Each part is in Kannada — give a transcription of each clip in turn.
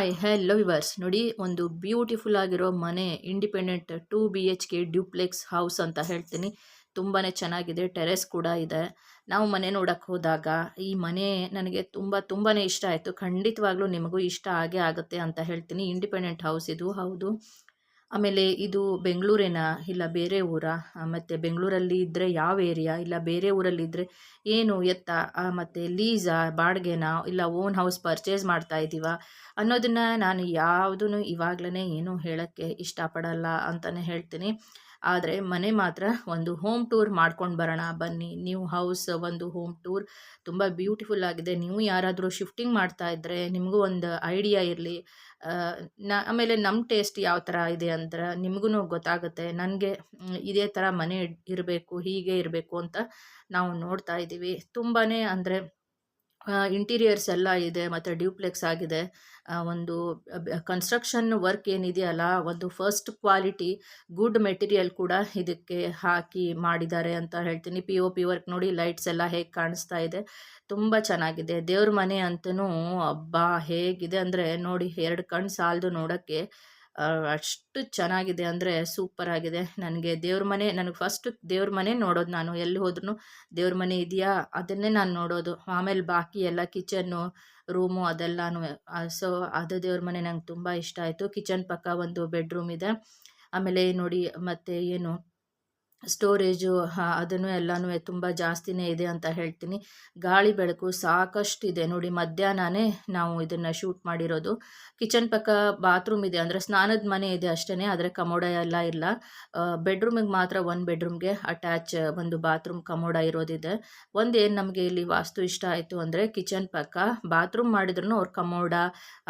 ಹಾಯ್ ಹೆಲ್ಲೋ ವಿವರ್ಸ್ ನೋಡಿ, ಒಂದು ಬ್ಯೂಟಿಫುಲ್ ಆಗಿರೋ ಮನೆ independent two B H K duplex house ಅಂತ ಹೇಳ್ತೀನಿ. ತುಂಬಾ ಚೆನ್ನಾಗಿದೆ ಟೆರೆಸ್ ಕೂಡ ಇದೆ. ನಾವು ಮನೆ ನೋಡಕ್ಕೆ ಹೋದಾಗ, ಈ ಮನೆ ನನಗೆ ತುಂಬ ತುಂಬಾ ಇಷ್ಟ ಆಯಿತು. ಖಂಡಿತವಾಗ್ಲೂ ನಿಮಗೂ ಇಷ್ಟ ಆಗೇ ಆಗುತ್ತೆ ಅಂತ ಹೇಳ್ತೀನಿ. ಇಂಡಿಪೆಂಡೆಂಟ್ ಹೌಸ್ ಇದು, ಹೌದು. ಆಮೇಲೆ ಇದು ಬೆಂಗಳೂರೇನಾ ಇಲ್ಲ ಬೇರೆ ಊರಾ? ಮತ್ತು ಬೆಂಗಳೂರಲ್ಲಿ ಇದ್ದರೆ ಯಾವ ಏರಿಯಾ? ಇಲ್ಲ ಬೇರೆ ಊರಲ್ಲಿ ಇದ್ದರೆ ಏನು ಎತ್ತ? ಮತ್ತು ಲೀಸಾ, ಬಾಡಿಗೆನಾ? ಇಲ್ಲ ಓನ್ ಹೌಸ್ ಪರ್ಚೇಸ್ ಮಾಡ್ತಾ ಇದ್ದೀವಾ ಅನ್ನೋದನ್ನು ನಾನು ಯಾವುದೂ ಇವಾಗಲೇ ಏನೂ ಹೇಳೋಕ್ಕೆ ಇಷ್ಟಪಡಲ್ಲ ಅಂತಲೇ ಹೇಳ್ತೀನಿ. ಆದರೆ ಮನೆ ಮಾತ್ರ ಒಂದು ಹೋಮ್ ಟೂರ್ ಮಾಡ್ಕೊಂಡು ಬರೋಣ. ಬನ್ನಿ, ನ್ಯೂ ಹೌಸ್, ಒಂದು ಹೋಮ್ ಟೂರ್. ತುಂಬ ಬ್ಯೂಟಿಫುಲ್ ಆಗಿದೆ. ನೀವು ಯಾರಾದರೂ ಶಿಫ್ಟಿಂಗ್ ಮಾಡ್ತಾ ಇದ್ದರೆ ನಿಮಗೂ ಒಂದು ಐಡಿಯಾ ಇರಲಿ. ನ, ಆಮೇಲೆ ನಮ್ಮ ಟೇಸ್ಟ್ ಯಾವ ಥರ ಇದೆ ಅಂದ್ರೆ ನಿಮಗೂ ಗೊತ್ತಾಗುತ್ತೆ. ನನಗೆ ಇದೇ ಥರ ಮನೆ ಇರಬೇಕು, ಹೀಗೆ ಇರಬೇಕು ಅಂತ ನಾವು ನೋಡ್ತಾ ಇದ್ದೀವಿ ತುಂಬಾ ಅಂದರೆ ಇಂಟೀರಿಯರ್ಸ್ ಎಲ್ಲ ಇದೆ, ಮತ್ತು ಡ್ಯೂಪ್ಲೆಕ್ಸ್ ಆಗಿದೆ. ಒಂದು ಕನ್ಸ್ಟ್ರಕ್ಷನ್ ವರ್ಕ್ ಏನಿದೆಯಲ್ಲ, ಒಂದು ಫಸ್ಟ್ ಕ್ವಾಲಿಟಿ ಗುಡ್ ಮೆಟೀರಿಯಲ್ ಕೂಡ ಇದಕ್ಕೆ ಹಾಕಿ ಮಾಡಿದ್ದಾರೆ ಅಂತ ಹೇಳ್ತೀನಿ. ಪಿ ಒ ಪಿ ವರ್ಕ್ ನೋಡಿ ಲೈಟ್ಸ್ ಎಲ್ಲ ಹೇಗೆ ಕಾಣಿಸ್ತಾ ಇದೆ. ತುಂಬ ಚೆನ್ನಾಗಿದೆ. ದೇವ್ರ ಮನೆ ಅಂತೂ ಅಬ್ಬಾ ಹೇಗಿದೆ. ಅಂದರೆ ನೋಡಿ, ಎರಡು ಕಣ್ಣು ಸಾಲದು ನೋಡೋಕ್ಕೆ ಅಷ್ಟು ಚೆನ್ನಾಗಿದೆ ಅಂದರೆ ಸೂಪರ್ ಆಗಿದೆ. ನನಗೆ ದೇವ್ರ ಮನೆ, ನನಗೆ ಫಸ್ಟ್ ದೇವ್ರ ಮನೆ ನೋಡೋದು ನಾನು. ಎಲ್ಲಿ ಹೋದ್ರೂ ದೇವ್ರ ಮನೆ ಇದೆಯಾ? ಅದನ್ನೇ ನಾನು ನೋಡೋದು. ಆಮೇಲೆ ಬಾಕಿ ಎಲ್ಲ ಕಿಚನ್ನು ರೂಮು ಅದೆಲ್ಲನೂ. ಸೊ ಅದು ದೇವ್ರ ಮನೆ ನಂಗೆ ತುಂಬ ಇಷ್ಟ ಆಯಿತು. ಕಿಚನ್ ಪಕ್ಕ ಒಂದು ಬೆಡ್ರೂಮ್ ಇದೆ. ಆಮೇಲೆ ನೋಡಿ, ಮತ್ತು ಏನು ಸ್ಟೋರೇಜು ಅದನ್ನು ಎಲ್ಲನೂ ತುಂಬ ಜಾಸ್ತಿನೇ ಇದೆ ಅಂತ ಹೇಳ್ತೀನಿ. ಗಾಳಿ ಬೆಳಕು ಸಾಕಷ್ಟು ಇದೆ ನೋಡಿ, ಮಧ್ಯಾಹ್ನನೇ ನಾವು ಇದನ್ನು ಶೂಟ್ ಮಾಡಿರೋದು. ಕಿಚನ್ ಪಕ್ಕ ಬಾತ್ರೂಮ್ ಇದೆ. ಅಂದರೆ ಸ್ನಾನದ ಮನೆ ಇದೆ ಅಷ್ಟೇ ಆದರೆ ಕಮೋಡ ಎಲ್ಲ ಇಲ್ಲ. ಬೆಡ್ರೂಮಿಗೆ ಮಾತ್ರ ಒಂದು ಬೆಡ್ರೂಮ್ಗೆ ಅಟ್ಯಾಚ್ ಒಂದು ಬಾತ್ರೂಮ್ ಕಮೋಡ ಇರೋದಿದೆ. ಒಂದು ಏನು ನಮಗೆ ಇಲ್ಲಿ ವಾಸ್ತು ಇಷ್ಟ ಆಯಿತು ಅಂದರೆ ಕಿಚನ್ ಪಕ್ಕ ಬಾತ್ರೂಮ್ ಮಾಡಿದ್ರು ಅವ್ರ ಕಮೋಡ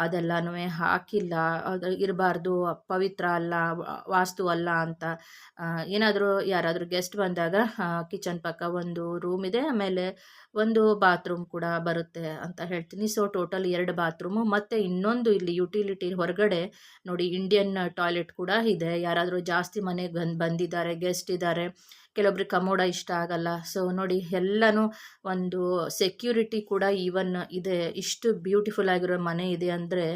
ಅದೆಲ್ಲನೂ ಹಾಕಿಲ್ಲ. ಅದು ಇರಬಾರ್ದು. ಪವಿತ್ರ ಅಲ್ಲ, ವಾಸ್ತು ಅಲ್ಲ ಅಂತ. ಏನಾದರೂ ಯಾರಾದರೂ ಗೆಸ್ಟ್ ಬಂದಾಗ ಕಿಚನ್ ಪಕ್ಕ ಒಂದು ರೂಮ್ ಇದೆ, ಆಮೇಲೆ ಒಂದು ಬಾತ್ರೂಮ್ ಕೂಡ ಬರುತ್ತೆ ಅಂತ ಹೇಳ್ತೀನಿ. ಸೊ ಟೋಟಲ್ ಎರಡು ಬಾತ್ರೂಮು ಮತ್ತು ಇನ್ನೊಂದು ಇಲ್ಲಿ ಯುಟಿಲಿಟಿ ಹೊರಗಡೆ ನೋಡಿ ಇಂಡಿಯನ್ ಟಾಯ್ಲೆಟ್ ಕೂಡ ಇದೆ. ಯಾರಾದರೂ ಜಾಸ್ತಿ ಮನೆಗೆ ಬಂದು, ಬಂದಿದ್ದಾರೆ ಗೆಸ್ಟ್ ಇದ್ದಾರೆ, ಕೆಲವೊಬ್ರಿಗೆ ಕಮೋಡ ಇಷ್ಟ ಆಗಲ್ಲ. ಸೊ ನೋಡಿ ಎಲ್ಲನೂ ಒಂದು ಸೆಕ್ಯೂರಿಟಿ ಕೂಡ ಈವನ್ ಇದೆ. ಇಷ್ಟು ಬ್ಯೂಟಿಫುಲ್ ಆಗಿರೋ ಮನೆ ಇದೆ ಅಂದರೆ